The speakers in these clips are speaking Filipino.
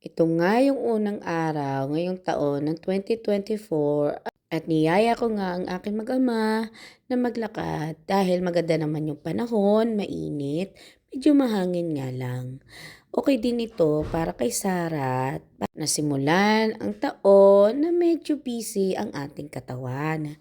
Ito nga yung unang araw ngayong taon ng 2024 at niyaya ko nga ang aking mag-ama na maglakad dahil maganda naman yung panahon, mainit, medyo mahangin nga lang. Okay din ito para kay Sarah at pa- nasimulan ang taon na medyo busy ang ating katawan.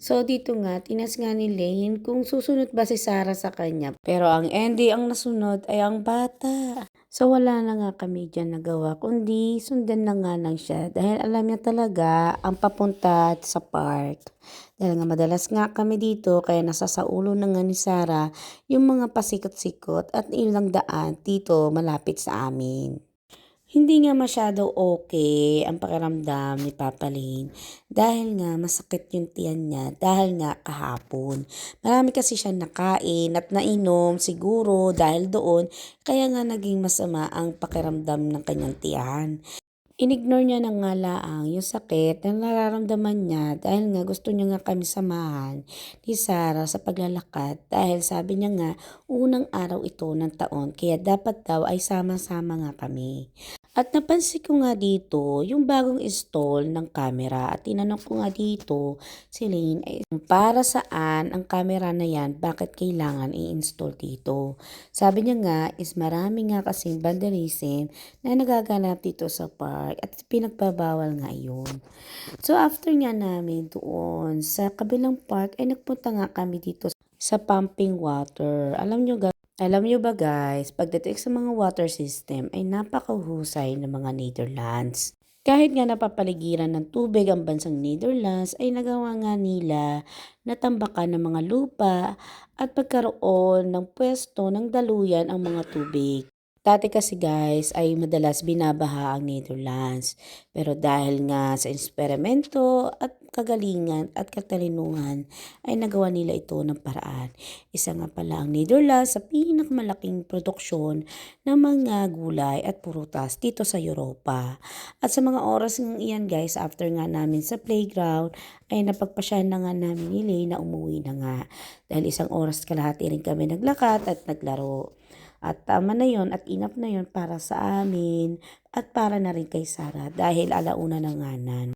So dito nga, tinas nga ni Lane kung susunod ba si Sarah sa kanya. Pero ang Andy ang nasunod ay ang bata. So wala na nga kami dyan nagawa, kundi sundan na nga lang siya dahil alam niya talaga ang papunta sa park. Dahil nga madalas nga kami dito kaya nasa sa ulo na nga ni Sarah yung mga pasikot-sikot at ilang daan dito malapit sa amin. Hindi nga masyado okay ang pakiramdam ni Papa Lane dahil nga masakit yung tiyan niya dahil nga kahapon. Marami kasi siya nakain at nainom siguro dahil doon kaya nga naging masama ang pakiramdam ng kanyang tiyan. Inignore niya na nga laang yung sakit na nararamdaman niya dahil nga gusto niya nga kami samahan ni Sarah sa paglalakad dahil sabi niya nga unang araw ito ng taon kaya dapat daw ay sama-sama nga kami. At napansin ko nga dito yung bagong install ng camera at tinanong ko nga dito si Lane ay para saan ang camera na yan, bakit kailangan i-install dito. Sabi niya nga is marami nga kasing vandalism na nagaganap dito sa park at pinagbabawal nga yun. So after nga namin doon sa kabilang park ay nagpunta nga kami dito sa pumping water. Alam nyo guys, alam nyo ba guys, pagdating sa mga water system ay napakahusay ng mga Netherlands. Kahit nga napapaligiran ng tubig ang bansang Netherlands ay nagawa nga nila na tambakan ng mga lupa at pagkaroon ng pwesto ng daluyan ang mga tubig. Dati kasi guys ay madalas binabaha ang Netherlands. Pero dahil nga sa eksperimento at kagalingan at katalinuhan ay nagawa nila ito ng paraan. Isa nga pala ang Netherlands sa pinakamalaking produksyon ng mga gulay at prutas dito sa Europa. At sa mga oras ng iyan guys, after nga namin sa playground, ay napagpasyahan na nga namin ni Lay na umuwi na nga. Dahil isang oras kalahati rin kami naglakad at naglaro. At tama na yon at enough na yon para sa amin at para na rin kay Sarah dahil alauna na nga nan.